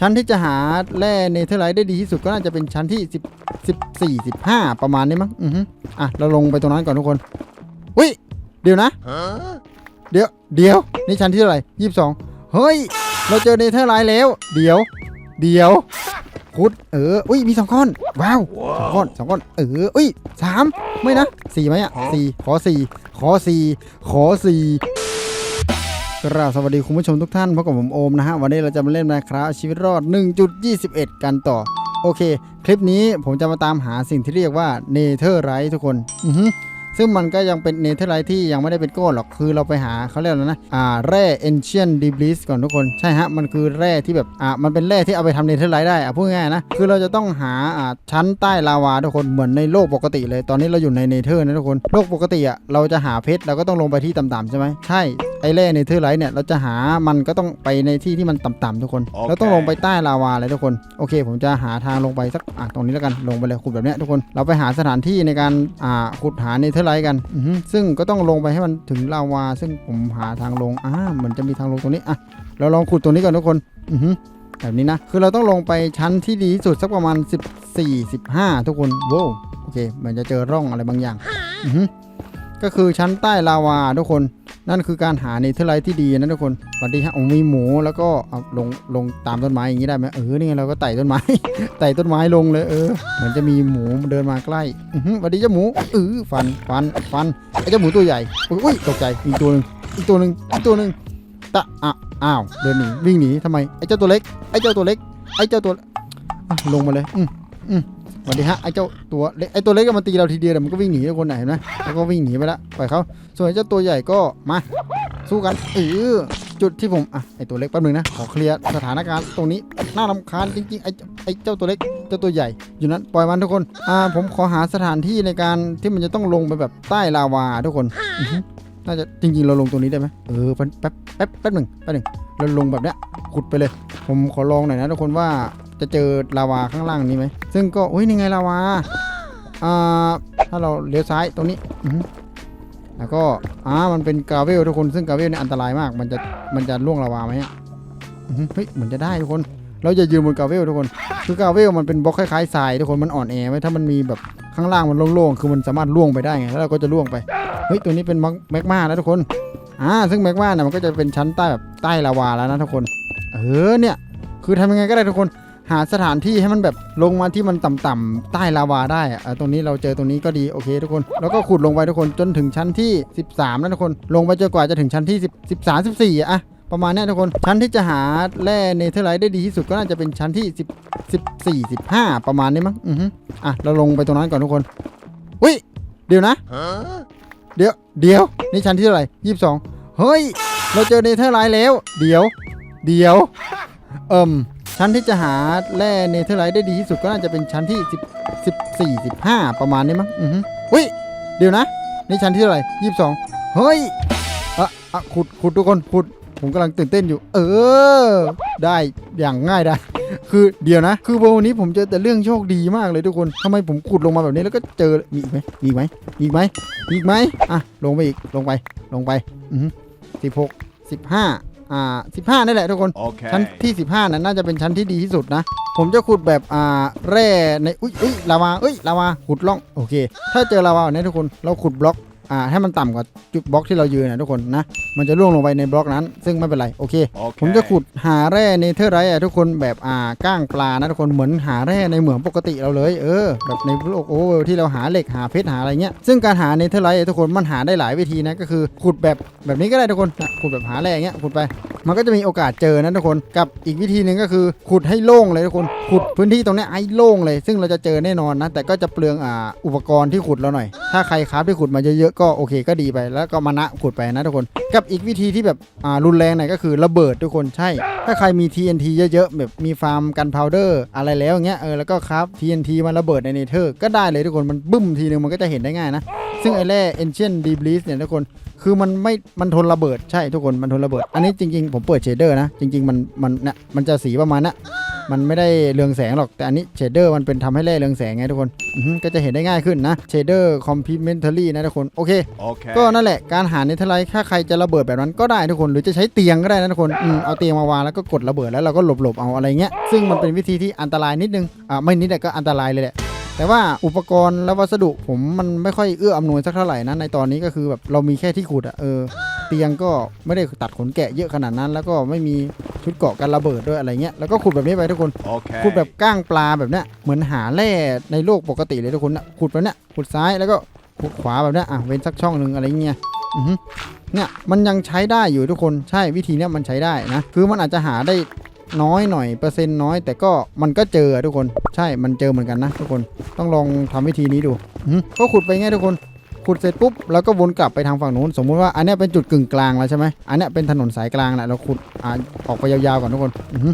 ชั้นที่จะหาแร่เนเธอร์ไลท์ได้ดีที่สุดก็น่าจะเป็นชั้นที่10 14 15 ประมาณนี้มั้ง อือฮึอะ เราลงไปตรงนั้นก่อนทุกคนอุ้ย เดี๋ยวนะ เดี๋ยว เดี๋ยว นี่ชั้นที่เท่าไหร่ยี่สิบสองเฮ้ย เราเจอเนเธอร์ไลท์แล้ว เดี๋ยว เดี๋ยวคุด เออ อุ้ย มีสองก้อน ว้าวสองก้อนสองก้อน เออ อุ้ยสามไม่นะสี่ไหมอะสี่ขอสี่ขอสี่ขอสี่ กราบสวัสดีคุณผู้ชมทุกท่านพบกับผมโอมนะฮะวันนี้เราจะมาเล่นนะครับชีวิตรอด 1.21 กันต่อ โอเค คลิปนี้ผมจะมาตามหาสิ่งที่เรียกว่าเนเธอร์ไรท์ทุกคน อือฮึ ซึ่งมันก็ยังเป็นเนเธอร์ไลท์ที่ยังไม่ได้เป็นก้อนหรอกคือเราไปหาเขาเรียกอะไรนะอ่าแร่ ancient debris ก่อนทุกคนใช่ฮะมันคือแร่ที่แบบอ่ามันเป็นแร่ที่เอาไปทำเนเธอร์ไลท์ได้อะพูดง่ายๆนะคือเราจะต้องหาอ่าชั้นใต้ลาวาทุกคนเหมือนในโลกปกติเลย ตอนนี้เราอยู่ในเนเธอร์นะทุกคนโลกปกติอะเราจะหาเพชรเราก็ต้องลงไปที่ต่ำๆใช่ไหมใช่ไอ้แร่เนเธอร์ไลท์เนี่ยเราจะหามันก็ต้องไปในที่ที่มันต่ำๆทุกคนโอเคเราต้องลงไปใต้ลาวาเลยทุกคนโอเค ผมจะหาทางลงไปสักอะตรงนี้แล้วกันลงไปเลยขุดแบบเนี้ยทุกคนเราไปหาสถานที่ในการอ่าขุดหาเนเธอร์ไลท์กันซึ่งก็ต้องลงไปให้มันถึงลาวา ซึ่งผมหาทางลงอ่าเหมือนจะมีทางลงตรงนี้อะเราลองขุดตรงนี้ก่อนทุกคนอือแบบนี้นะ คือเราต้องลงไปชั้นที่ดีที่สุดสักประมาณ 14 15 ทุกคนโว้วโอเคเหมือนจะเจอร่องอะไรบางอย่างอือฮึก็คือชั้นใต้ลาวาทุกคน นั่นคือการหาเนเธอร์ไลท์ที่ดีนะทุกคนสวัสดีฮะอ้มีหมูแล้วก็เอาลงลงตามต้นไม้อย่างนี้ได้ไหมเออนี่ไงเราก็ไต่ต้นไม้ ไต่ต้นไม้ลงเลยเออเหมือนจะมีหมูเดินมาใกล้สวัสดีเจ้าหมูเออฟันฟันฟันไอ้เจ้าหมูตัวใหญ่อุ้ยตกใจมีตัวหนึ่งอีกตัวหนึ่งอีกตัวหนึ่งตะอะอ้าวเดินหนีวิ่งหนีทำไมไอ้เจ้าตัวเล็กไอ้เจ้าตัวเล็กไอ้เจ้าตัวลงมาเลยอืมอืม สวัสดีฮะไอ้เจ้าตัวเล็กไอ้ตัวเล็กก็มาตีเราทีเดียวแต่มันก็วิ่งหนีทุกคนไหนเห็นไหมแล้วก็วิ่งหนีไปละปล่อยเขาส่วนไอ้เจ้าตัวใหญ่ก็มาสู้กันเออจุดที่ผมอะไอตัวเล็กแป๊บนึงนะขอเคลียร์สถานการณ์ตรงนี้น่ารำคาญจริงๆไอไอเจ้าตัวเล็กเจ้าตัวใหญ่ อยู่นั้นปล่อยมันทุกคนอ่าผมขอหาสถานที่ในการที่มันจะต้องลงไปแบบใต้ลาวาทุกคนน่าจะจริงๆเราลงตรงนี้ได้ไหมเออแป๊บแป๊บแป๊บหนึ่งแป๊บหนึ่งเราลงแบบเนี้ยขุดไปเลย ผมขอลองหน่อยนะทุกคนว่า จะเจอลาวาข้างล่างนี้ไหมซึ่งก็อุ้ยนี่ไงลาวาอ่าถ้าเราเลี้ยวซ้ายตรงนี้อือฮึแล้วก็อ่ามันเป็นกราเวลทุกคนซึ่งกราเวลเนี่ยอันตรายมาก มันจะมันจะล่วงลาวาไหมอะอือฮึเฮ้ยเหมือนจะได้ทุกคน เราจะยืนบนกราเวลทุกคน คือกราเวลมันเป็นบล็อกคล้ายๆทรายทุกคนมันอ่อนแอไว้ถ้ามันมีแบบข้างล่างมันโล่งๆคือมันสามารถล่วงไปได้ไงแล้วเราก็จะล่วงไปเฮ้ยตัวนี้เป็นแมกมาแล้วทุกคนอ่าซึ่งแมกมาเนี่ยมันก็จะเป็นชั้นใต้แบบใต้ลาวาแล้วนะทุกคน เออเนี่ย คือทำยังไงก็ได้ทุกคน หาสถานที่ให้มันแบบลงมาที่มันต่ำๆใต้ลาวาได้อะอะตรงนี้เราเจอตรงนี้ก็ดีโอเคทุกคน แล้วก็ขุดลงไปทุกคนจนถึงชั้นที่ 13นะทุกคน ลงไปจนกว่าจะถึงชั้นที่10 13 14อะประมาณนี้ทุกคนชั้นที่จะหาแร่เนเธอร์ไลท์ได้ดีที่สุดก็น่าจะเป็นชั้นที่10 14 15 ประมาณนี้มั้งอือฮึอะเราลงไปตรงนั้นก่อนทุกคนอุ้ยเดี๋ยวนะ เดี๋ยวเดี๋ยวนี่ชั้นที่เท่าไหร่ยี่สิบสองเฮ้ย เราเจอเนเธอร์ไลท์แล้ว เดี๋ยว เดี๋ยว เอิ่ม ชั้นที่จะหาแร่เนเธอร์ไลท์ได้ดีที่สุดก็น่าจะเป็นชั้นที่10 14 15 ประมาณนี้มั้ง อือฮึอุ้ย เดี๋ยวนะ นี่ชั้นที่เท่าไหร่ยี่สิบสองเฮ้ยอะอะขุดขุดทุกคนขุด ผมกำลังตื่นเต้นอยู่ เออ ได้อย่างง่ายได้ คือเดี๋ยวนะ คือวันนี้ผมเจอแต่เรื่องโชคดีมากเลยทุกคนทำไมผมขุดลงมาแบบนี้แล้วก็เจอ มีอีกไหมมีอีกไหมมีอีกไหมมีอีกไหมอะ ลงไปอีก ลงไป ลงไป อือสิบหกสิบห้า อ่าสิบห้านี่แหละทุกคน Okay. ชั้นที่ 15นั้นน่าจะเป็นชั้นที่ดีที่สุดนะ ผมจะขุดแบบอ่าแร่ใน อุ้ยอุ้ยลาวาเอ้ยลาวาขุดล่อง โอเค ถ้าเจอลาวาแบบนี้ทุกคน เราขุดบล็อก อ่าให้มันต่ำกว่าจุดบล็อกที่เรายืนนะทุกคนนะ มันจะล่วงลงไปในบล็อกนั้น ซึ่งไม่เป็นไรโอเค Okay. ผมจะขุดหาแร่เนเธอร์ไรท์อะทุกคนแบบอ่าก้างปลานะทุกคนเหมือนหาแร่ในเหมืองปกติเราเลยเออแบบในโลกโอเวอร์ที่เราหาเหล็กหาเพชรหาอะไรเงี้ยซึ่งการหาเนเธอร์ไรท์อะทุกคนมันหาได้หลายวิธีนะก็คือขุดแบบแบบนี้ก็ได้ทุกคนนะขุดแบบหาแร่อย่างเงี้ยขุดไป มันก็จะมีโอกาสเจอนะทุกคน กับอีกวิธีหนึ่งก็คือขุดให้โล่งเลยทุกคน ขุดพื้นที่ตรงนี้ให้โล่งเลย ซึ่งเราจะเจอแน่นอนนะ แต่ก็จะเปลืองอ่าอุปกรณ์ที่ขุดเราหน่อย ถ้าใครคราฟที่ขุดมาเยอะๆก็โอเคก็ดีไป แล้วก็มานะขุดไปนะทุกคน กับอีกวิธีที่แบบอ่ารุนแรงหน่อยก็คือระเบิดทุกคน ใช่ ถ้าใครมี TNT เยอะๆแบบมีฟาร์มกันพาวเดอร์อะไรแล้วอย่างเงี้ย เออ แล้วก็คราฟ TNT มาระเบิดในเนเธอร์ก็ได้เลยทุกคน มันบึ้มทีนึงมันก็จะเห็นได้ง่ายนะ ซึ่งไอ้แร่ Ancient Debris เนี่ยทุกคน คือมันไม่มันทนระเบิดใช่ทุกคนมันทนระเบิด อันนี้จริง ๆ ผมเปิดเชดเดอร์นะ จริง ๆ มันมันเนี่ยมันจะสีประมาณเนี้ยมันไม่ได้เรืองแสงหรอกแต่อันนี้เชดเดอร์มันเป็นทำให้แร่เรืองแสงไงทุกคนอือฮึก็จะเห็นได้ง่ายขึ้นนะเชดเดอร์คอมพ l เมนเทอรี่นะทุกคนโอเค Okay. ก็นั่นแหละการหาเนเธอร์ไลท์ถ้าใครจะระเบิดแบบนั้นก็ได้ทุกคน หรือจะใช้เตียงก็ได้นะทุกคนอืมเอาเตียงมาวางแล้วก็กดระเบิดแล้วเราก็หลบๆเอาอะไรเงี้ยซึ่งมันเป็นวิธีที่อันตรายนิดนึงอ่าไม่นิดแต่ก็อันตรายเลยแหละ แต่ว่าอุปกรณ์และวัสดุผมมันไม่ค่อยเอื้ออำนวยสักเท่าไหร่นะในตอนนี้ก็คือแบบเรามีแค่ที่ขุดอะเออเตียงก็ไม่ได้ตัดขนแกะเยอะขนาดนั้น แล้วก็ไม่มีชุดเกราะกันระเบิดด้วยอะไรเงี้ยแล้วก็ขุดแบบนี้ไปทุกคน Okay. ขุดแบบก้างปลาแบบเนี้ยเหมือนหาแร่ในโลกปกติเลยทุกคนนะขุดแบบเนี้ยขุดซ้ายแล้วก็ขุดขวาแบบเนี้ยอะเว้นสักช่องหนึ่งอะไรเงี้ยอือฮึเนี่ยมันยังใช้ได้อยู่ทุกคนใช่วิธีเนี้ยมันใช้ได้นะคือมันอาจจะหาได้ น้อยหน่อยเปอร์เซ็นต์น้อยแต่ก็มันก็เจอทุกคน ใช่มันเจอเหมือนกันนะทุกคนต้องลองทำวิธีนี้ดูก็ขุดไปง่ายทุกคน ขุดเสร็จปุ๊บแล้วก็วนกลับไปทางฝั่งนู้น สมมุติว่าอันเนี้ยเป็นจุดกึ่งกลางแล้วใช่ไหมอันเนี้ยเป็นถนนสายกลางแหละเราขุดอ่าออกไปยาวๆก่อนทุกคนอือฮึ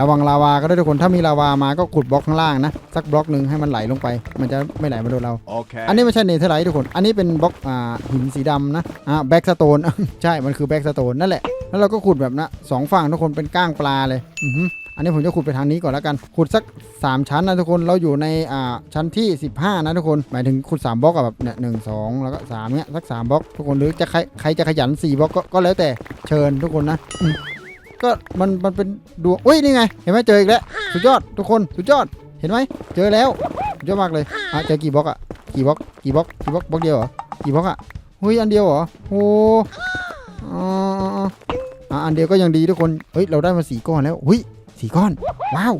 ระวังลาวาก็ได้ทุกคนถ้ามีลาวามาก็ขุดบล็อกข้างล่างนะสักบล็อกหนึ่งให้มันไหลลงไป มันจะไม่ไหลมาโดนเรา Okay. อันนี้ไม่ใช่เนเธอร์ไลท์ทุกคน อันนี้เป็นบล็อกอ่าหินสีดำนะอ่าแบ็กสโตนใช่มันคือแบ็กสโตนนั่นแหละแล้วเราก็ขุดแบบนะสองฝั่งทุกคนเป็นก้างปลาเลยอือฮึ อันนี้ผมจะขุดไปทางนี้ก่อนแล้วกัน ขุดสัก 3 ชั้นนะทุกคน เราอยู่ในอ่าชั้นที่ 15 นะทุกคน หมายถึงขุด 3บล็อกอะแบบเนี่ยหนึ่งสองแล้วก็3เนี้ยสัก3บล็อกทุกคนหรือจะใครใครจะขยัน4บล็อกก็ก็แล้วแต่เชิญทุกคนนะก็มันมันเป็นดวงอุ้ยนี่ไง เห็นไหมเจออีกแล้วสุดยอดทุกคนสุดยอดเห็นไหมเจอแล้วสุดยอดมากเลยอะเจอกี่บล็อกอะกี่บล็อกกี่บล็อกกี่บล็อกบล็อกเดียวเหรอกี่บล็อกอะเฮ้ยอันเดียวเหรอโอ้อ๋ออ๋ออ๋ออะอันเดียวก็ยังดีทุกคนเฮ้ยเราได้มาสี่ก้อนแล้วเฮ้ย สี่ก้อน ว้าว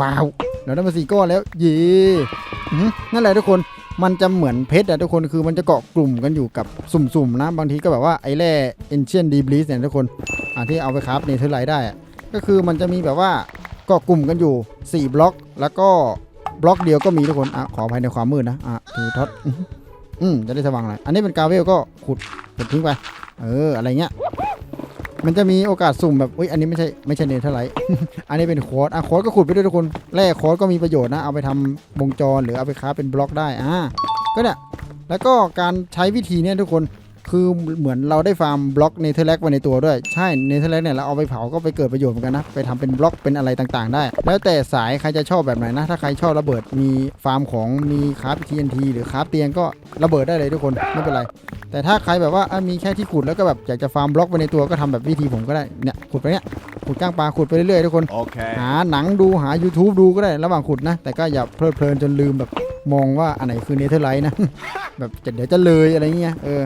ว้าว เราได้มาสี่ก้อนแล้ว เย่อื้อหือนั่นแหละทุกคน มันจะเหมือนเพชรอะทุกคน คือมันจะเกาะกลุ่มกันอยู่กับสุ่มๆนะ บางทีก็แบบว่าไอ้แร่ Ancient d e b r i s เนี่ยทุกคน อ่าที่เอาไปคราฟเนเธอร์ไลท์ได้อะก็คือมันจะมีแบบว่าเกาะกลุ่มกันอยู่ 4 บล็อก แล้วก็บล็อกเดียวก็มีทุกคน อะขออภัยในความมืดนะ อะถือท็อตอื้อหืออืมจะได้สว่างหน่อยอันนี้เป็นกาเวลก็ขุดขุดทิ้งไป เออ อะไรเงี้ย มันจะมีโอกาสสุ่มแบบอุ้ยอันนี้ไม่ใช่ไม่ใช่เนเธอร์ไลท์ อันนี้เป็นโค้ดอะโค้ดก็ขุดไปด้วยทุกคนแร่โค้ดก็มีประโยชน์นะ เอาไปทำวงจรหรือเอาไปค้าเป็นบล็อกได้อ่าก็เนี่ยแล้วก็การใช้วิธีเนี่ยทุกคน คือเหมือนเราได้ฟาร์มบล็อกเนเธอร์แลกไว้ในตัวด้วย ใช่เนเธอร์แลกเนี่ยเราเอาไปเผาก็ไปเกิดประโยชน์เหมือนกันนะ ไปทำเป็นบล็อกเป็นอะไรต่างๆ ได้ แล้วแต่สายใครจะชอบแบบไหนนะ ถ้าใครชอบระเบิดมีฟาร์มของมีคราฟ TNT หรือคราฟเตียงก็ระเบิดได้เลยทุกคนไม่เป็นไร แต่ถ้าใครแบบว่าอะมีแค่ที่ขุดแล้วก็แบบอยากจะฟาร์มบล็อกไว้ในตัวก็ทำแบบวิธีผมก็ได้เนี่ยขุดไปเนี่ยขุดก้างปลาขุดไปเรื่อยๆทุกคน Okay. หาหนังดูหา YouTube ดูก็ได้ระหว่างขุดนะ แต่ก็อย่าเพลิดเพลินจนลืมแบบมองว่าอันไหนคือเนเธอร์ไลท์นะ แบบจะเดี๋ยวจะเลยอะไรเงี้ยเออ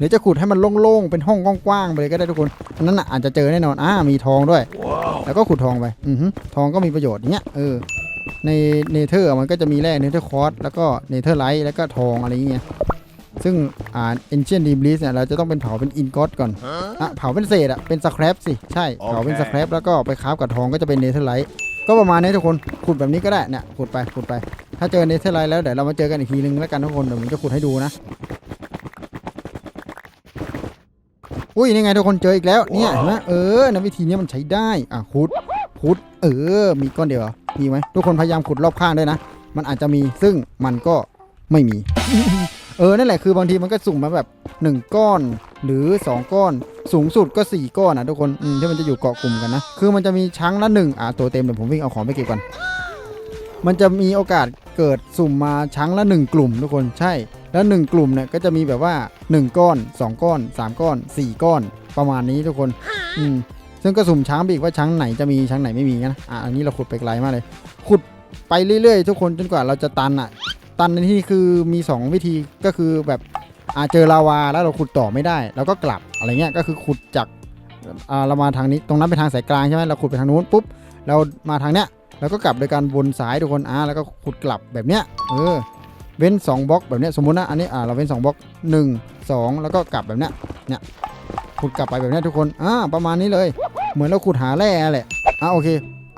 หรือจะขุดให้มันโล่งๆเป็นห้องกว้างๆไปเลยก็ได้ทุกคนอันนั้นน่ะอาจจะเจอแน่นอนอ่ามีทองด้วย แล้วก็ขุดทองไปอือฮึทองก็มีประโยชน์อย่างเงี้ยเออในเนเธอร์มันก็จะมีแร่เนเธอร์คอร์สแล้วก็เนเธอร์ไลท์แล้วก็ทองอะไรเงี้ยซึ่งอ่าเอนเชียนดีบลิสเนี่ยเราจะต้องเป็นเผาเป็นอินกอสก่อนอะเผาเป็นเศษอะเป็นสแครปสิใช่เผาเป็นโอเคสแครปแล้วก็ไปคราฟกับทองก็จะเป็นเนเธอร์ไลท์ก็ประมาณนี้ทุกคนขุดแบบนี้ก็ได้เนี่ยขุดไปขุดไป ถ้าเจอเนเธอร์ไลท์แล้วเดี๋ยวเรามาเจอกันอีกทีนึงแล้วกันทุกคนเดี๋ยวผมจะขุดให้ดูนะ อุ้ยนี่ไงทุกคนเจออีกแล้วเนี่ยเห็นไหมเออนะวิธีนี้มันใช้ได้อะขุดขุด เออ มีก้อนเดียวเหรอมีไหมทุกคนพยายามขุดรอบข้างด้วยนะ มันอาจจะมีซึ่งมันก็ไม่มี เออนั่นแหละคือบางทีมันก็สุ่มมาแบบ 1 ก้อนหรือ 2 ก้อน สูงสุดก็ 4 ก้อนนะทุกคนอืมที่มันจะอยู่เกาะกลุ่มกันนะ คือมันจะมีชั้งละหนึ่งอ่าตัวเต็มเดี๋ยวผมวิ่งเอาของไปเก็บก่อนมันจะมีโอกาสเกิดสุ่มมาชั้งละ 1 กลุ่มทุกคนใช่ แล้ว 1 กลุ่มเนี่ยก็จะมีแบบว่า 1 ก้อน 2 ก้อน 3 ก้อน 4 ก้อน ประมาณนี้ทุกคน อืม ซึ่งก็สุ่มช้างไปอีกว่าช้างไหนจะมีช้างไหนไม่มีนะ อะ อันนี้เราขุดไปไกลมากเลย ขุดไปเรื่อยๆ ทุกคนจนกว่าเราจะตันอะ ตันในที่นี้คือมี 2 วิธีก็คือแบบอาเจอลาวาแล้วเราขุดต่อไม่ได้เราก็กลับอะไรเงี้ยก็คือขุดจากอ่าเรามาทางนี้ตรงนั้นเป็นทางสายกลางใช่ไหมเราขุดไปทางนู้นปุ๊บเรามาทางเนี้ยแล้วก็กลับโดยการวนซ้ายทุกคนอ่าแล้วก็ขุดกลับแบบเนี้ยเออ เว้น 2บล็อกแบบเนี้ยสมมุตินะอันนี้อ่าเราเว้น2บล็อก1 2 แล้วก็กลับแบบเนี้ยเนี่ยขุดกลับไปแบบเนี้ยทุกคนอ่าประมาณนี้เลย เหมือนเราขุดหาแร่แหละอ่าโอเค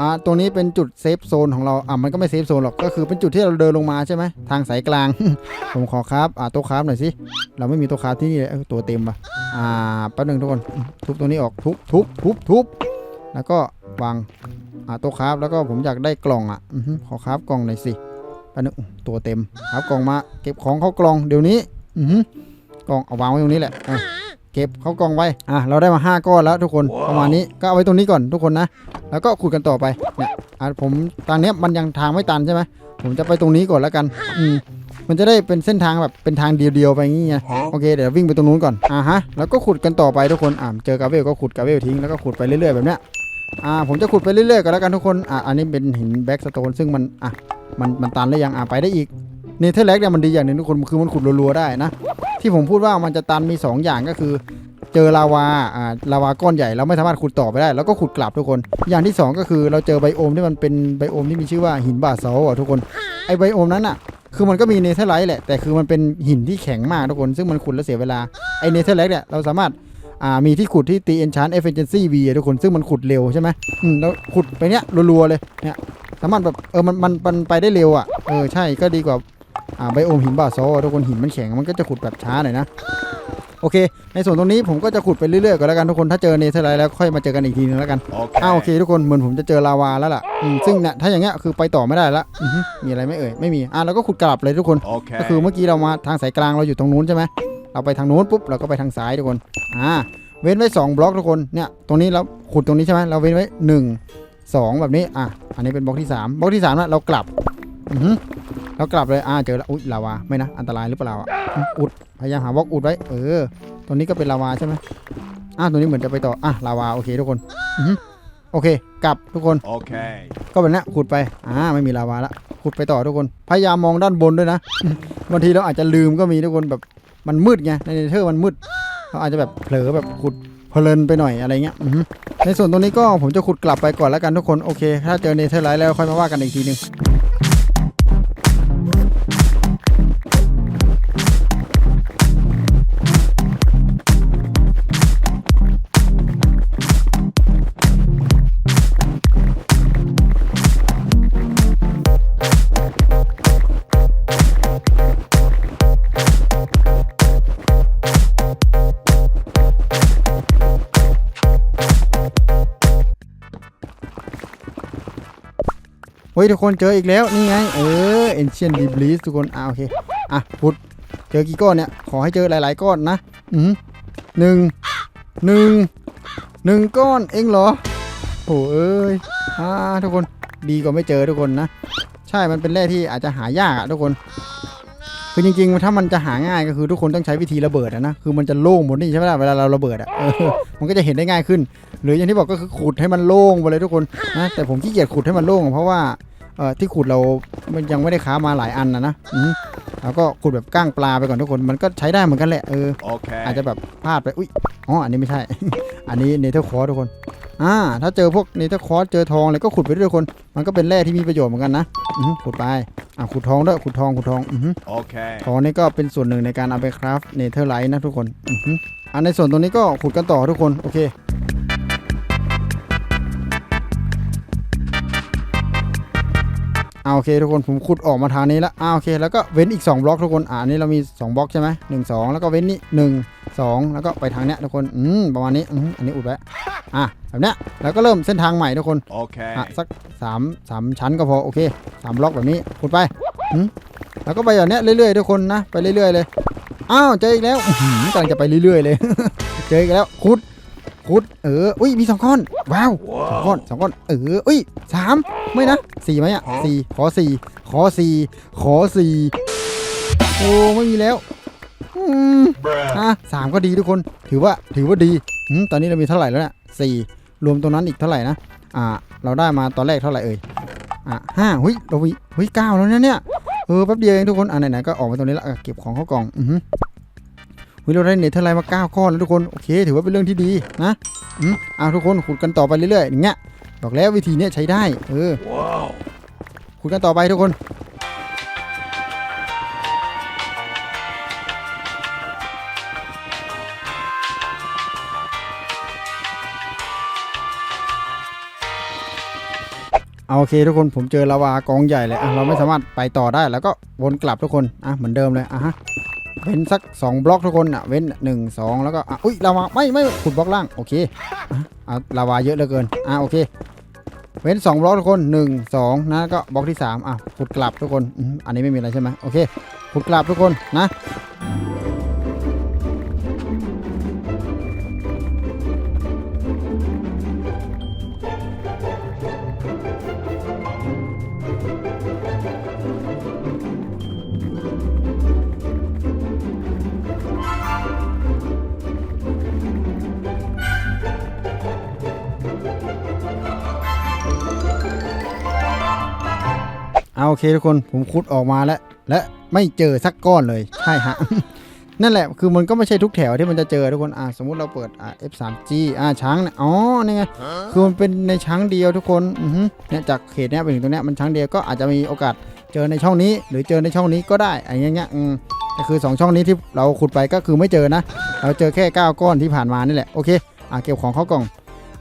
อ่าตรงนี้เป็นจุดเซฟโซนของเราอ่ามันก็ไม่เซฟโซนหรอกก็คือเป็นจุดที่เราเดินลงมาใช่ไหมทางสายกลาง ผมขอครับอ่าโต๊ะครับหน่อยสิเราไม่มีโต๊ะครับที่นี่เลยตัวเต็มปะอ่าแป๊บนึงทุกคนทุบตรงนี้ออกทุบทุบทุบทุบแล้วก็วางอ่าโต๊ะครับแล้วก็ผมอยากได้กล่องอะขอครับกล่องหน่อยสิ ปนึงตัวเต็มครับกล่องมาเก็บของเข้ากล่องเดี๋ยวนี้อือกล่องเอาวางไว้ตรงนี้แหละเก็บเข้ากล่องไว้อะเราได้มาห้าก้อนแล้วทุกคนประมาณนี้ก็เอาไว้ตรงนี้ก่อนทุกคนนะ แล้วก็ขุดกันต่อไปเนี่ยอะผมตอนเนี้ยมันยังทางไม่ตันใช่ไหมผมจะไปตรงนี้ก่อนแล้วกันอืมมันจะได้เป็นเส้นทางแบบเป็นทางเดียวๆไปอย่างงี้ไงโอเคเดี๋ยววิ่งไปตรงนู้นก่อนอ่าฮะแล้วก็ขุดกันต่อไปทุกคนอ่าเจอกาเวลก็ขุดกาเวลทิ้งแล้วก็ขุดไปเรื่อยๆแบบเนี้ย อ่าผมจะขุดไปเรื่อยๆกันแล้วกันทุกคนอ่าอันนี้เป็นหินแบ็กสโตนซึ่งมันอะมันมันตันแล้วยังอ่าไปได้อีกเนเธอร์แลกเนี่ยมันดีอย่างหนึ่งทุกคนคือมันขุดรัวๆได้นะ ที่ผมพูดว่ามันจะตันมี 2 อย่างก็คือ เจอลาวาอ่าลาวาก้อนใหญ่เราไม่สามารถขุดต่อไปได้ แล้วก็ขุดกลับทุกคน อย่างที่ 2 ก็คือเราเจอไบโอมที่มันเป็นไบโอมที่มีชื่อว่าหินบาซอลอะทุกคนไอไบโอมนั้นอะคือมันก็มีเนเธอร์ไลท์แหละแต่คือมันเป็นหินที่แข็งมากทุกคน ซึ่งมันขุดแล้วเสียเวลาไอเนเธอร์ไลท์เนี่ยเราสามารถ อ่ามีที่ขุดที่ตีเอนชานเอฟเฟนเจนซี่วีทุกคนซึ่งมันขุดเร็วใช่ไหมอืมแล้วขุดไปเนี้ยรัวๆเลยเนี่ยสามารถแบบเออมันมันมันไปได้เร็วอะเออใช่ก็ดีกว่าอ่าไบโอมหินบาซอลต์อะทุกคนหินมันแข็งมันก็จะขุดแบบช้าหน่อยนะโอเค ในส่วนตรงนี้ผมก็จะขุดไปเรื่อยๆก่อนแล้วกันทุกคนถ้าเจอเนเธอร์ไลท์แล้วค่อยมาเจอกันอีกทีนึงแล้วกันอ้าวโอเค Okay. ทุกคนเหมือนผมจะเจอลาวาแล้วล่ะอืมซึ่งเนี่ยถ้าอย่างเงี้ยคือไปต่อไม่ได้ละอือฮึมีอะไรไหม่เอ่ยไม่มีอะเราก็ขุดกลับเลยทุกคน Okay. ก็คือเมื่อกี้เรามาทางสายกลางเราอยู่ตรงนู้นใช่ไหม เราไปทางนู้นปุ๊บเราก็ไปทางซ้ายทุกคนอ่าเว้นไว้สองบล็อกทุกคนเนี่ยตรงนี้เราขุดตรงนี้ใช่ไหมเราเว้นไว้หนึ่งสองแบบนี้อะอันนี้เป็นบล็อกที่สามบล็อกที่สามนะเรากลับอือฮึเรากลับเลยอ่าเจอแล้วอุ้ยลาวาไม่นะอันตรายหรือเปล่าอะอืมอุดพยายามหาบล็อกอุดไว้เออตรงนี้ก็เป็นลาวาใช่ไหมอ่าตรงนี้เหมือนจะไปต่ออะลาวาโอเคทุกคนอือฮึโอเค กลับทุกคน Okay. ก็แบบเนี้ยขุดไปอ่าไม่มีลาวาละขุดไปต่อทุกคน พยายามมองด้านบนด้วยนะบางทีเราอาจจะลืมก็มีทุกคนแบบ มันมืดไงในเนเธอร์มันมืดเขาอาจจะแบบเผลอแบบขุดเพลินไปหน่อยอะไรเงี้ยในส่วนตรงนี้ก็ผมจะขุดกลับไปก่อนแล้วกันทุกคนโอเค ถ้าเจอเนเธอร์ไลท์แล้วค่อยมาว่ากันอีกทีหนึง เฮ้ยทุกคนเจออีกแล้วนี่ไงเออเอ็นเชียนดีบลิสทุกคนอ่าโอเคอะพุดเจอกี่ก้อนเนี่ยขอให้เจอหลาย ๆ ก้อนนะอือหือหนึ่งหนึ่งหนึ่งก้อนเองเหรอโอ้เอ้ยอ่าทุกคนดีกว่าไม่เจอทุกคนนะ ใช่มันเป็นแร่ที่อาจจะหายากอะทุกคน คือจริงๆถ้ามันจะหาง่ายก็คือทุกคนต้องใช้วิธีระเบิดอะนะ คือมันจะโล่งหมดนี่ใช่ไหมล่ะเวลาเราระเบิดอะเออมันก็จะเห็นได้ง่ายขึ้น หรืออย่างที่บอกก็คือขุดให้มันโล่งไปเลยทุกคนนะแต่ผมขี้เกียจขุดให้มันโล่งเพราะว่าเอ่อที่ขุดเรามันยังไม่ได้ค้ามาหลายอันนะนะอืมแล้วก็ขุดแบบก้างปลาไปก่อนทุกคนมันก็ใช้ได้เหมือนกันแหละเออ Okay. อาจจะแบบพลาดไปอุ้ยอ๋ออันนี้ไม่ใช่ อันนี้เนเธอร์คอร์ทุกคน อ่า ถ้าเจอพวกเนเธอร์คอร์เจอทองอะไรก็ขุดไปด้วยทุกคน มันก็เป็นแร่ที่มีประโยชน์เหมือนกันนะอือหือขุดไป อ่าขุดทองด้วยขุดทองขุดทองอือหือ Okay. ทองนี่ก็เป็นส่วนหนึ่งในการเอาไปคราฟเนเธอร์ไลท์นะทุกคนอือหืออันในส่วนตรงนี้ก็ขุดกันต่อทุกคนโอเคอ่าโอเคทุกคนผมขุดออกมาทางนี้แล้วอ่าโอเคแล้วก็เว้นอีก 2 บล็อกทุกคนอ่าอันนี้เรามี 2 บล็อกใช่ไหมหนึ่งสองแล้วก็เว้นนี่หนึ่ง สองแล้วก็ไปทางเนี้ยทุกคนอืมประมาณนี้อืมอันนี้อุดไว้อะแบบเนี้ยแล้วก็เริ่มเส้นทางใหม่ทุกคน Okay. อะสักสามสามชั้นก็พอโอเคสามบล็อกแบบนี้ขุดไปอืมแล้วก็ไปแบบเนี้ยเรื่อยๆทุกคนนะไปเรื่อยๆเลยอ้าวเจออีกแล้วอื้อหือกำลังจะไปเรื่อยๆเลย เจออีกแล้วขุดขุดเอออุ้ยมีสองก้อนว้าวสองก้อนสองก้อนเอออุ้ยสามไม่นะสี่ไหมอะสี่ขอสี่ขอสี่ขอสี่โอ้ไม่มีแล้ว อืมอะสามก็ดีทุกคนถือว่าถือว่าดีอืมตอนนี้เรามีเท่าไหร่แล้วเนี่ยสี่รวมตรงนั้นอีกเท่าไหร่นะอ่า เราได้มาตอนแรกเท่าไหร่เอ่ยอะห้าเฮ้ยเรามีเฮ้ยเก้าแล้วนะเนี่ยเออแป๊บเดียวเองทุกคนอ่าไหนๆก็ออกมาตรงนี้แล้วอะเก็บของเข้ากล่องอือหือเฮ้ยเราได้เนเธอร์ไลน์มาเก้าก้อนแล้วทุกคน โอเค ถือว่าเป็นเรื่องที่ดีนะอืมอ่าทุกคนขุดกันต่อไปเรื่อยๆอย่างเงี้ยบอกแล้ววิธีเนี้ยใช้ได้ เออ Wow. ขุดกันต่อไปทุกคน เอาโอเคทุกคนผมเจอลาวากองใหญ่เลยอะเราไม่สามารถไปต่อได้แล้วก็วนกลับทุกคนอะเหมือนเดิมเลยอะฮะเว้นสัก 2 บล็อกทุกคนอะเว้นหนึ่งสองแล้วก็อะอุ้ยลาวาไม่ไม่ขุดบล็อกล่างโอเคอะลาวาเยอะเหลือเกินอะโอเค เว้น 2 บล็อกทุกคน 1 2 นะก็บล็อกที่ 3 อะขุดกลับทุกคนอันนี้ไม่มีอะไรใช่ไหมโอเคขุดกลับทุกคนนะ โอเคทุกคนผมขุดออกมาแล้ว และไม่เจอสักก้อนเลยใช่ฮะ นั่นแหละคือมันก็ไม่ใช่ทุกแถวที่มันจะเจอทุกคนอ่าสมมุติเราเปิดอ่า F3G อ่าช้างเนี่ยอ๋อนี่ไงคือมันเป็นในช้างเดียวทุกคนอือฮึเนี่ยจากเขตเนี้ยไปถึงตรงเนี้ยมันช้างเดียวก็อาจจะมีโอกาสเจอในช่องนี้ หรือเจอในช่องนี้ก็ได้อะไรเงี้ยอืมแต่คือสองช่องนี้ที่เราขุดไปก็คือไม่เจอนะ เราเจอแค่ 9 ก้อนที่ผ่านมานี่แหละโอเคอ่าเก็บของเข้ากล่อง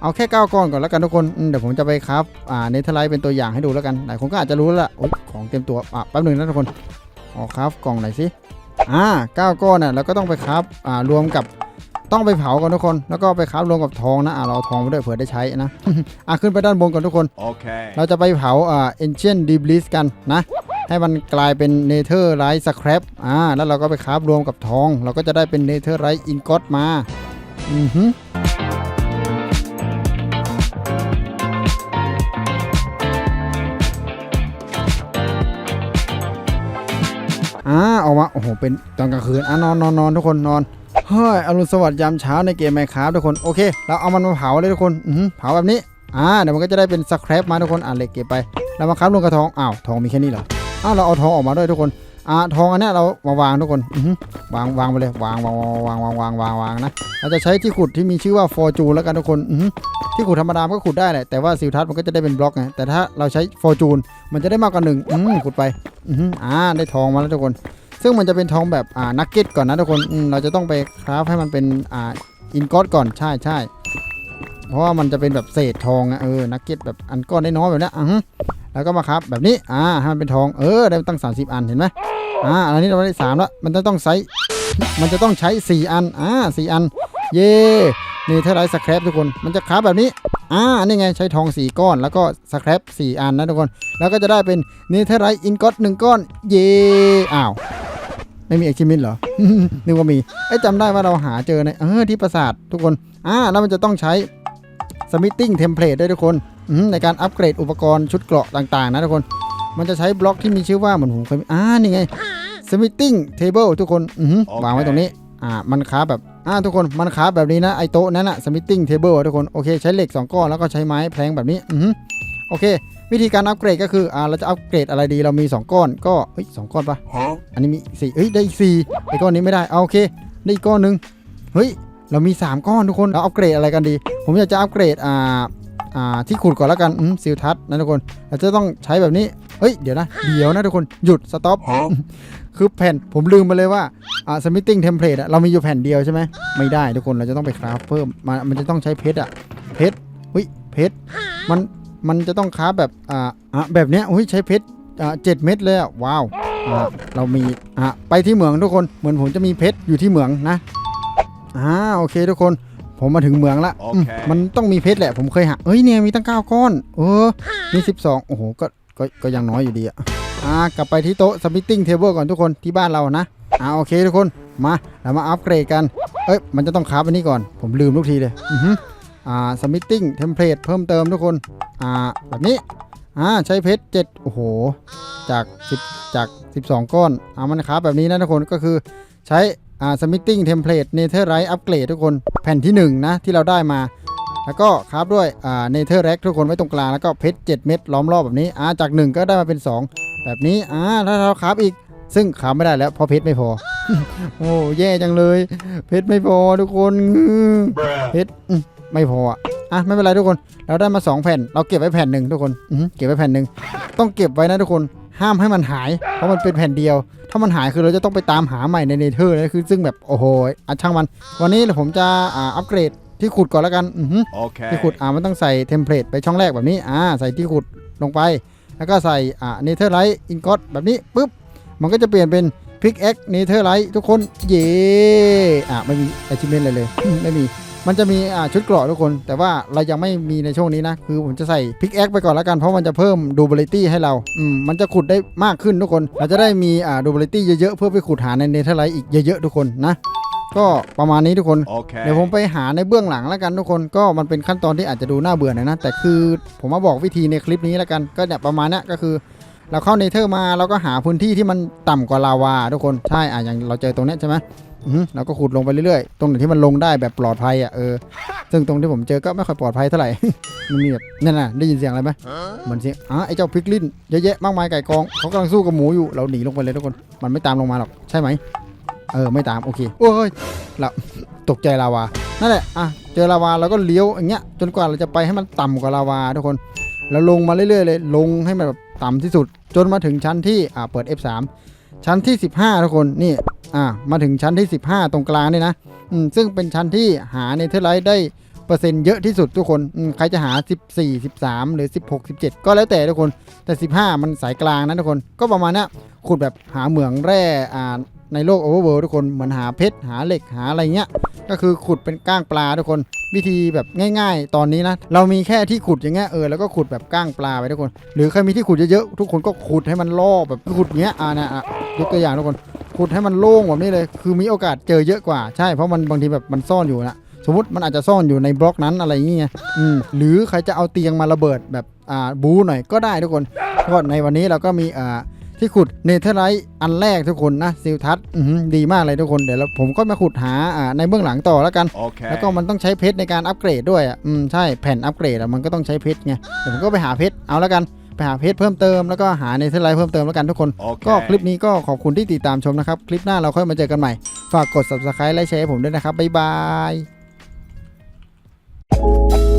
เอาแค่9ก้อนก่อนแล้วกันทุกคนอืมเดี๋ยวผมจะไปครับอ่าเนเธอร์ไลท์เป็นตัวอย่างให้ดูแล้วกันหลายคนก็อาจจะรู้แล้วล่ะโอ๊ยของเต็มตัวอะแป๊บหนึ่งนะทุกคนออกครับกล่องไหนอยสิอ่าเก้าก้อนน่ะเราก็ต้องไปครับอ่ารวมกับต้องไปเผาก่อนทุกคน แล้วก็ไปครับรวมกับทองนะอ่าเราเอาทองไปด้วยเผื่อได้ใช้นะอะขึ้นไปด้านบนก่อนทุกคน Okay. เราจะไปเผาอ่า Ancient Debris กันนะให้มันกลายเป็น Netherite Scrap อ่าแล้วเราก็ไปคราฟรวมกับทอง เราก็จะได้เป็น Netherite Ingot มาอือฮึอ่าออ ออกมา โอ้โห เป็นตอนกลางคืน อะนอนนอนนอนทุกคนนอน เฮ้ย อรุณสวัสดิ์ยามเช้าในเกมไมครับทุกคน โอเค เราเอามันมาเผาเลยทุกคน อืเผาแบบนี้ อ่า เดี๋ยวมันก็จะได้เป็นสครับมาทุกคน อ่าเหล็กเก็บไปเรามาครับลงกระทอง อ้าว ทองมีแค่นี้เหรอ อ้าว เราเอาทองออกมาด้วยทุกคน อ่าทองอันนี้เรามาวางทุกคนวางวางไปเลยวางวางวางวางวางวางวางนะเราจะใช้ที่ขุดที่มีชื่อว่าฟอร์จูนแล้วกันทุกคนที่ขุดธรรมดามัก็ขุดได้แหละแต่ว่าซิลทัสมันก็จะได้เป็นบล็อกไงแต่ถ้าเราใช้ฟอร์จูนมันจะได้มากกว่าหนึ่งขุดไปอ่าได้ทองมาแล้วทุกคน ซึ่งมันจะเป็นทองแบบอ่านักเก็ตก่อนนะทุกคนเราจะต้องไปคราฟให้มันเป็นอ่าอินก็อตก่อนใช่ใช่ เพราะว่ามันจะเป็นแบบเศษทองอะเออนักเก็ตแบบอันก้อนได้น้อยแบบนี้อือฮึแล้วก็มาครับแบบนี้อ่าให้มันเป็นทองเออได้ตั้ง 30 อันเห็นไหมอ่าอันนี้เราได้สามแล้วมันจะต้องใช้มันจะต้องใช้ 4 อันอ่าสี่อัน เย่เนเธอร์ไลท์สครับทุกคนมันจะครับแบบนี้อ่านี่ไงใช้ทอง 4 ก้อนแล้วก็สครับ4 อันนะทุกคน แล้วก็จะได้เป็นเนเธอร์ไลท์อินก็ตหนึ่งก้อน เย่อ้าวไม่มีเอ็กซิมินเหรอ นึกว่ามีเอ้จำได้ว่าเราหาเจอในเออที่ปราสาททุกคน อ่า แล้วมันจะต้องใช้ สมิ t ติ้งเทมเพลตด้วยทุกคนอืมในการอัปเกรดอุปกรณ์ชุดเกราะต่างๆ นะทุกคน มันจะใช้บล็อกที่มีชื่อว่าเหมือนผมเคยมีอ่านี่ไงสมิ t ติ้งเทเบิลทุกคนอือหือโอเควางไว้ตรงนี้อ่ามันค้าแบบอ่าทุกคนมันค้าแบบนี้นะไอโต๊ะนั้นอะสมิ t ติ้งเทเบิลทุกคนโอเคใช้เหล็ก 2 ก้อนแล้วก็ใช้ไม้แพลงแบบนี้อือหือโอเค วิธีการอัปเกรดก็คืออ่าเราจะอัปเกรดอะไรดีเรามี 2 ก้อนก็เฮ้ยสองก้อนปะ Huh? อันนี้มีสี่เฮ้ยได้อีกสี่ไอ้ก้อนนี้ไม่ได้เอาโอเคได้อีกก้อนหนึ่งเฮ้ยเรามี 3 ก้อนทุกคนเราอัปเกรดอะไรกันดี ผมอยากจะอัปเกรดอ่าอ่าที่ขุดก่อนแล้วกันอืมซิลทัศนะทุกคนเราจะต้องใช้แบบนี้เฮ้ยเดี๋ยวนะเดี๋ยวนะทุกคนหยุดสต็อป Huh? คือแผ่นผมลืมไปเลยว่าอ่าสมิ t ติ้งเทมเพลตอะเรามีอยู่แผ่นเดียวใช่ไหมไม่ได้ทุกคนเราจะต้องไปคราฟเพิ่มมามันจะต้องใช้เพชรอะเพชรเฮ้ยเพชรมันมันจะต้องคราฟแบบอ่าอะแบบเนี้ยเฮ้ยใช้เพชรอ่าเจ็ดเม็ดเลยอะว้าวอ่าเรามีอะไปที่เหมืองทุกคนเหมือนผมจะมีเพชรอยู่ที่เหมืองนะอ่าโอเคทุกคน ผมมาถึงเหมืองละโอเคมมันต้องมีเพชรแหละ ผมเคยหาเอ้ยเนี่ยมีตั้ง9ก้อน เออมี12โอ้โหก็ก็ก็ยังน้อยอยู่ดีอะอ่ากลับไปที่โต๊ะสมิ t ติ้งเทเบิลก่อนทุกคนที่บ้านเรานะอ่าโอเคทุกคนมาเรามาอัปเกรดกัน เอ้ยมันจะต้องคราฟอันนี้ก่อน ผมลืมทุกทีเลยอือฮึอ่าสมิ t ติ้งเทมเพลตเพิ่มเติมทุกคน อ่าแบบนี้อ่าใช้เพชร7โอ้โห จาก10จาก 12 ก้อนเอามันครับแบบนี้นะทุกคนก็คือใช้ อ่าสมิ t ติ้งเทมเพลตเนเธอร์ไรอัปเกรดทุกคนแผ่นที่ 1 นะ ที่เราได้มา แล้วก็ครับด้วยอ่าเนเธอร์แร็กทุกคนไว้ตรงกลาง แล้วก็เพชร7เม็ดล้อมรอบแบบนี้อ่าจาก 1 ก็ได้มาเป็น 2 แบบนี้อ่าถ้าเราครับอีกซึ่งครับไม่ได้แล้วเพราะเพชรไม่พอ โอ้แย่จังเลย เพชรไม่พอทุกคนอื้อ Bruh. เพชรอืมไม่พออะอะไม่เป็นไรทุกคน เราได้มา 2 แผ่น เราเก็บไว้แผ่นหนึ่งทุกคนอือหือเก็บไว้แผ่นหนึ่งต้องเก็บไว้นะทุกคน ห้ามให้มันหาย เพราะมันเป็นแผ่นเดียว ถ้ามันหายคือเราจะต้องไปตามหาใหม่ในเนเธอร์เลยคือซึ่งแบบโอ้โหอะช่างมัน วันนี้ผมจะอ่าอัปเกรดที่ขุดก่อนแล้วกันอือหือ Okay. ที่ขุดอ่ามันต้องใส่เทมเพลตไปช่องแรกแบบนี้อ่าใส่ที่ขุดลงไป แล้วก็ใส่อ่าเนเธอร์ไลท์อินกอตแบบนี้ปุ๊บมันก็จะเปลี่ยนเป็นพิกแอคเนเธอร์ไลท์ทุกคนเย่อะไม่มี achievement เลยเลยไม่มี มันจะมีอ่าชุดเกราะทุกคน แต่ว่าเรายังไม่มีในช่วงนี้นะ คือผมจะใส่พิกแอคไปก่อนแล้วกัน เพราะมันจะเพิ่มดูบ a ลิตี้ให้เราอืมมันจะขุดได้มากขึ้นทุกคน เราจะได้มีอ่าดูบ a ลิตี้เยอะๆ เพื่อไปขุดหาในเนเธอร์ไลท์อีกเยอะๆทุกคนนะก็ประมาณนี้ทุกคน Okay. เดี๋ยวผมไปหาในเบื้องหลังแล้วกันทุกคน ก็มันเป็นขั้นตอนที่อาจจะดูน่าเบื่อหน่อยนะ แต่คือผมมาบอกวิธีในคลิปนี้แล้วกัน ก็เนี่ยประมาณเนี้ยก็คือเราเข้าเนเธอร์มาเราก็หาพื้นที่ที่มันต่ำกว่าลาวาทุกคน ใช่อะอย่างเราเจอตรงเนี้ยใช่ไหม อือหือเราก็ขุดลงไปเรื่อยๆ ตรงไหนที่มันลงได้แบบปลอดภัยอะเออ ซึ่งตรงที่ผมเจอก็ไม่ค่อยปลอดภัยเท่าไหร่ มันมีแบบนั่นน่ะได้ยินเสียงอะไรไหมเหมือนเสียงอ๋อไอ้เจ้าพิกลินเยอะแยะมากมายไก่กองเขากำลังสู้กับหมูอยู่ เราหนีลงไปเลยทุกคน มันไม่ตามลงมาหรอกใช่ไหม เออไม่ตามโอเคโอ้ยเราตกใจลาวา นั่นแหละอะเจอลาวาเราก็เลี้ยวอย่างเงี้ยจนกว่าเราจะไปให้มันต่ำกว่าลาวาทุกคนแล้วลงมาเรื่อยๆเลย ลงให้มันแบบต่ำที่สุด จนมาถึงชั้นที่อ่าเปิด F3 ชั้นที่ 15 ทุกคนนี่ อ่ามาถึงชั้นที่ 15 ตรงกลางนี่นะอืมซึ่งเป็นชั้นที่หาเนเธอร์ไลท์ได้ เปอร์เซ็นต์เยอะที่สุดทุกคนใครจะหา 14 13 หรือ 16 17 ก็แล้วแต่ทุกคนแต่ 15 มันสายกลางนะทุกคนก็ประมาณเนี้ขุดแบบหาเหมืองแร่อ่าในโลกโอเวอร์เวิลด์ทุกคนเหมือนหาเพชรหาเหล็กหาอะไรเงี้ย ก็คือขุดเป็นก้างปลาทุกคน วิธีแบบง่าย ๆ ตอนนี้นะ เรามีแค่ที่ขุดอย่างเงี้ยเออแล้วก็ขุดแบบก้างปลาไปทุกคน หรือใครมีที่ขุดเยอะๆทุกคนก็ขุดให้มันล่อแบบขุดเงี้ยอ่านะอะยกตัวอย่างทุกคนขุดให้มันโล่งแบบนี้เลย คือมีโอกาสเจอเยอะกว่าใช่เพราะมันบางทีแบบมันซ่อนอยู่นะ สมมติมันอาจจะซ่อนอยู่ในบล็อกนั้นอะไรอย่างเงี้ยอืมหรือใครจะเอาเตียงมาระเบิดแบบอ่าบูหน่อยก็ได้ทุกคนเพราะในวันนี้เราก็มีอ่าที่ขุดเนเธอร์ไลท์อันแรกทุกคนนะซิลทัศน์อื้อหือดีมากเลยทุกคนเดี๋ยวเราผมก็มาขุดหาอ่าในเบื้องหลังต่อแล้วกัน Okay. แล้วก็มันต้องใช้เพชรในการอัปเกรดด้วยอะอืมใช่แผ่นอัปเกรดอะมันก็ต้องใช้เพชรไงเดี๋ยวผมก็ไปหาเพชรเอาแล้วกันไปหาเพชรเพิ่มเติมแล้วก็หาเนเธอร์ไลท์เพิ่มเติมแล้วกันทุกคน Okay. ก็คลิปนี้ก็ขอบคุณที่ติดตามชมนะครับ คลิปหน้าเราค่อยมาเจอกันใหม่ ฝากกด subscribe และแชร์ให้ผมด้วยนะครับ บ๊ายบาย you.